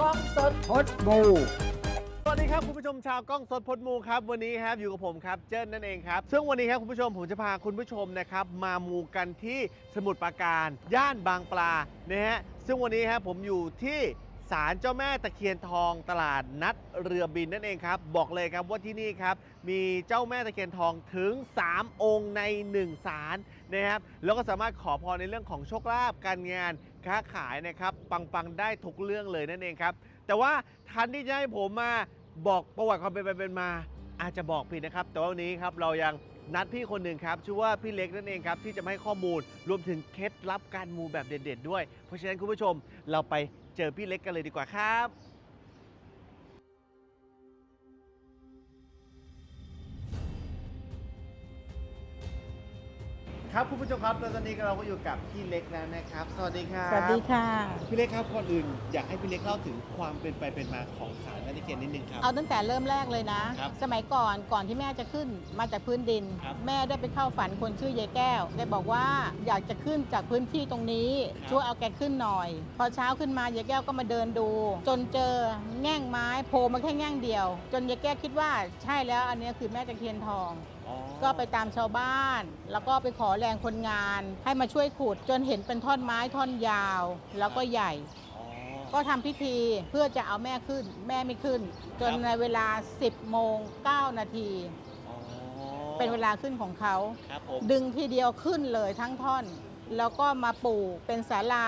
กล้องสดพดบูสวัสดีครับคุณผู้ชมชาวกล้องสดพดมูครับวันนี้ครับอยู่กับผมครับเจิ้นนั่นเองครับซึ่งวันนี้ครับคุณผู้ชมผมจะพาคุณผู้ชมนะครับมามูกันที่สมุทรปราการ ย่านบางปลานะฮะซึ่งวันนี้ครับผมอยู่ที่ศาลเจ้าแม่ตะเคียนทองตลาดนัดเรือบินนั่นเองครับ บอกเลยครับว่าที่นี่ครับ มีเจ้าแม่ตะเคียนทองถึง 3 องค์ใน 1 ศาลนะครับแล้วก็สามารถขอพรในเรื่องของโชคลาภการงาน ค้าขายนะครับปังๆได้ทุกเรื่องเลยนั่นเองครับ แต่ว่าทันที่จะให้ผมมาบอกประวัติความเป็นไปเป็นมา อาจจะบอกผิดนะครับ แต่ว่าวันนี้ครับเรายังนัดพี่คนหนึ่งครับชื่อว่าพี่เล็กนั่นเองครับที่จะให้ข้อมูลรวมถึงเคล็ดลับการมูแบบเด็ด ๆ ด้วย เพราะฉะนั้นคุณผู้ชมเราไปเจอพี่เล็กกันเลยดีกว่าครับ ครับคุณผู้ชมครับแล้วตอนนี้เราก็อยู่กับพี่เล็กแล้วนะครับ สวัสดีครับสวัสดีค่ะ พี่เล็กครับก่อนอื่น อยากให้พี่เล็กเล่าถึงความเป็นไปเป็นมาของสารแม่ตะเคียนนิดนึงครับ เอาตั้งแต่เริ่มแรกเลยนะ ครับสมัยก่อนก่อนที่แม่จะขึ้นมาจากพื้นดิน ครับแม่ได้ไปเข้าฝันคนชื่อยายแก้วได้บอกว่าอยากจะขึ้นจากพื้นที่ตรงนี้ ครับ ช่วยเอาแกขึ้นหน่อย พอเช้าขึ้นมายายแก้วก็มาเดินดู จนเจอแง่งไม้โผล่มาแค่แง่งเดียว จนยายแก้วคิดว่าใช่แล้วอันนี้คือแม่ตะเคียนทองอ๋อก็ไปตามชาวบ้าน แล้วก็ไปขอแรงคนงาน ให้มาช่วยขุดจนเห็นเป็นท่อนไม้ท่อนยาว แล้วก็ใหญ่ อ๋อ ก็ทำพิธีเพื่อจะเอาแม่ขึ้น แม่ไม่ขึ้น จนครับ ในเวลา 10โมง9นาที อ๋อเป็นเวลาขึ้นของเขา ครับผมดึงทีเดียวขึ้นเลยทั้งท่อน แล้วก็มาปลูกเป็นศาลา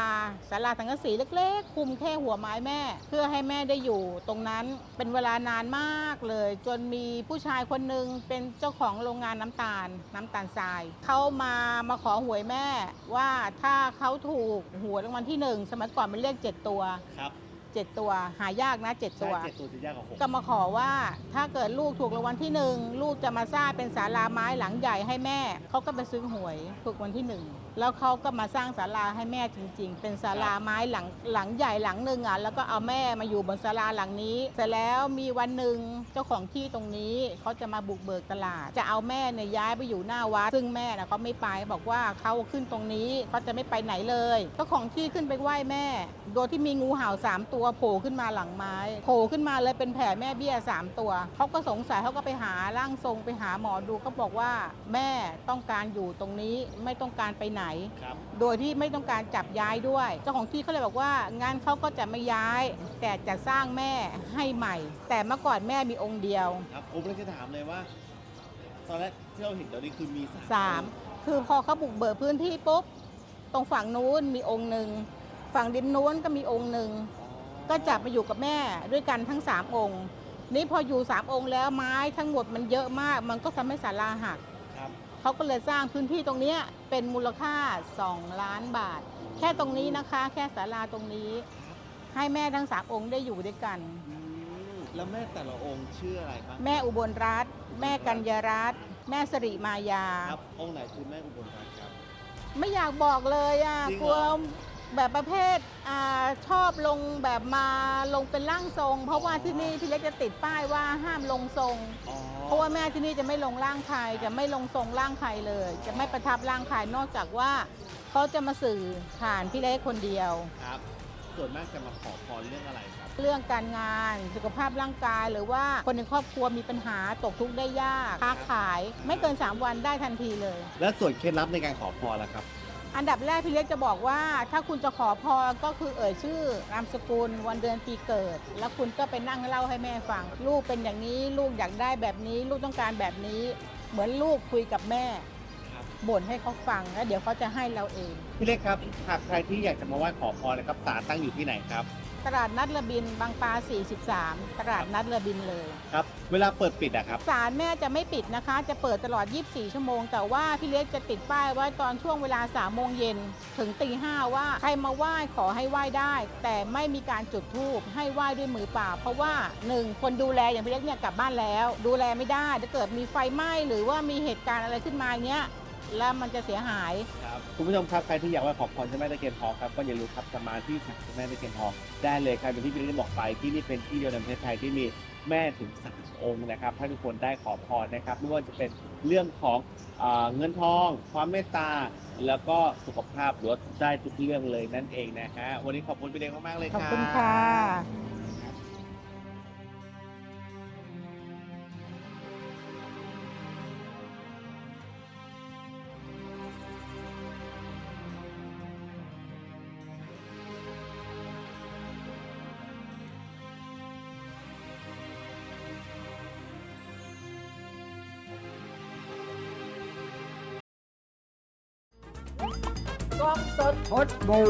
ศาลาสังกะสีเล็กๆ คุมแค่หัวไม้แม่ เพื่อให้แม่ได้อยู่ตรงนั้นเป็นเวลานานมากเลย จนมีผู้ชายคนหนึ่งเป็นเจ้าของโรงงานน้ำตาล น้ำตาลทรายเขามามาขอหวยแม่ ว่าถ้าเขาถูกหวยรางวัลที่หนึ่งสมัยก่อนเป็นเลขเจ็ดตัวครับเจ็ดตัวหายากนะเจ็ดใช่ตัวเจ็ดตัวจะยากกว่าหกก็มาขอว่าถ้าเกิดลูกถูกรางวัลที่หนึ่งลูกจะมาสร้างเป็นศาลาไม้หลังใหญ่ให้แม่เขาก็ไปซื้อหวยถูกรางวันที่หนึ่งแล้วเขาก็มาสร้างศาลาให้แม่จริง ๆ เป็นศาลาไม้หลังหลังใหญ่หลังหนึ่งอะแล้วก็เอาแม่มาอยู่บนศาลาหลังนี้ เสร็จแล้วมีวันหนึ่งเจ้าของที่ตรงนี้เขาจะมาบุกเบิกตลาด จะเอาแม่เนี่ยย้ายไปอยู่หน้าวัด ซึ่งแม่นะเขาไม่ไปบอกว่าเขาขึ้นตรงนี้เขาจะไม่ไปไหนเลยเจ้าของที่ขึ้นไปไหว้แม่ โดยที่มีงูเห่าสามตัวโผล่ขึ้นมาหลังไม้โผล่ขึ้นมาเลยเป็นแผลแม่เบี้ยสามตัวเขาก็สงสัยเขาก็ไปหาร่างทรงไปหาหมอดูก็บอกว่าแม่ต้องการอยู่ตรงนี้ไม่ต้องการไปไหนครับ โดยที่ไม่ต้องการจับย้ายด้วย เจ้าของที่เขาเลยบอกว่างั้นเขาก็จะไม่ย้าย แต่จะสร้างแม่ให้ใหม่ แต่เมื่อก่อนแม่มีองค์เดียว ครับผมเลยจะถามเลยว่า ตอนแรกที่เราเห็นตอนนี้คือมีสามสามคือพอเขาบุกเบิกพื้นที่ปุ๊บ ตรงฝั่งนู้นมีองค์หนึ่ง ฝั่งดินนู้นก็มีองค์หนึ่ง อ๋อก็จับมาอยู่กับแม่ด้วยกันทั้ง 3 องค์ นี่พออยู่ 3 องค์แล้วไม้ทั้งหมดมันเยอะมาก มันก็ทำให้ศาลาหักครับ เขาก็เลยสร้างพื้นที่ตรงเนี้ยเป็นมูลค่า 2 ล้านบาท แค่ตรงนี้นะคะ แค่ศาลาตรงนี้ ให้แม่ทั้ง3องค์ได้อยู่ด้วยกันอืมแล้วแม่แต่ละองค์ชื่ออะไรบ้างแม่อุบลรัตน์แม่กัญญารัตน์แม่สิริมายา ครับองค์ไหนคือแม่อุบลรัตน์ครับ ไม่อยากบอกเลยอะจริงกเหรอลัว แบบประเภทอ่าชอบลงแบบมาลงเป็นร่างทรง เพราะว่าที่นี่พี่เล็กจะติดป้ายว่าห้ามลงทรง อ๋อเพราะว่าแม่ที่นี่จะไม่ลงร่างใครจะไม่ลงทรงร่างใครเลย จะไม่ประทับร่างใครนอกจากว่าเขาจะมาสื่อผ่านพี่เล็กคนเดียว ครับ ส่วนมากจะมาขอพรเรื่องอะไรครับ เรื่องการงานสุขภาพร่างกายหรือว่าคนในครอบครัวมีปัญหาตกทุกข์ได้ยากค้าขาย ไม่เกิน 3 วันได้ทันทีเลย และส่วนเคล็ดลับในการขอพรล่ะครับ อันดับแรกพี่เล็กจะบอกว่า ถ้าคุณจะขอพรก็คือเอ่ยชื่อนามสกุลวันเดือนปีเกิด แล้วคุณก็ไปนั่งเล่าให้แม่ฟัง ลูกเป็นอย่างนี้ลูกอยากได้แบบนี้ ลูกต้องการแบบนี้ เหมือนลูกคุยกับแม่บบ่นให้เขาฟังแล้วเดี๋ยวเขาจะให้เราเอง พี่เล็กครับหากใครที่อยากจะมาไหว้ขอพรนะครับศาลตั้งอยู่ที่ไหนครับ ตลาดนัดระบินบางปลา 43 ตลาดนัดระบินเลย ครับ เวลาเปิดปิดอะครับ ศาลแม่จะไม่ปิดนะคะ จะเปิดตลอด 24 ชั่วโมง แต่ว่าพี่เล็กจะติดป้ายไว้ตอนช่วงเวลา 3 โมงเย็นถึงตีห้าว่าใครมาไหว้ขอให้ไหว้ได้ แต่ไม่มีการจุดธูปให้ไหว้ด้วยมือเปล่า เพราะว่า 1 คนดูแลอย่างพี่เล็กเนี่ยกลับบ้านแล้ว ดูแลไม่ได้ถ้าเกิดมีไฟไหม้หรือว่ามีเหตุการณ์อะไรขึ้นมาเงี้ย แล้วมันจะเสียหาย ครับคุณผู้ชมครับใครที่อยากไหว้ขอพรเจ้าแม่ตะเคียนทองครับก็อย่าลืมครับจะมาที่ศาลเจ้าแม่ตะเคียนทองได้เลยครับอย่างที่พี่เล็กได้บอกไปที่นี่เป็นที่เดียวในประเทศไทยที่มีแม่ถึงสามองค์นะครับให้ทุกคนได้ขอพรนะครับไม่ว่าจะเป็นเรื่องของเออเงินทอง ความเมตตา แล้วก็สุขภาพลดได้ทุกเรื่องเลยนั่นเองนะฮะวันนี้ขอบคุณพี่เล็กมากๆเลยขคอบรับคุณค่ะ กล้องสดพดบู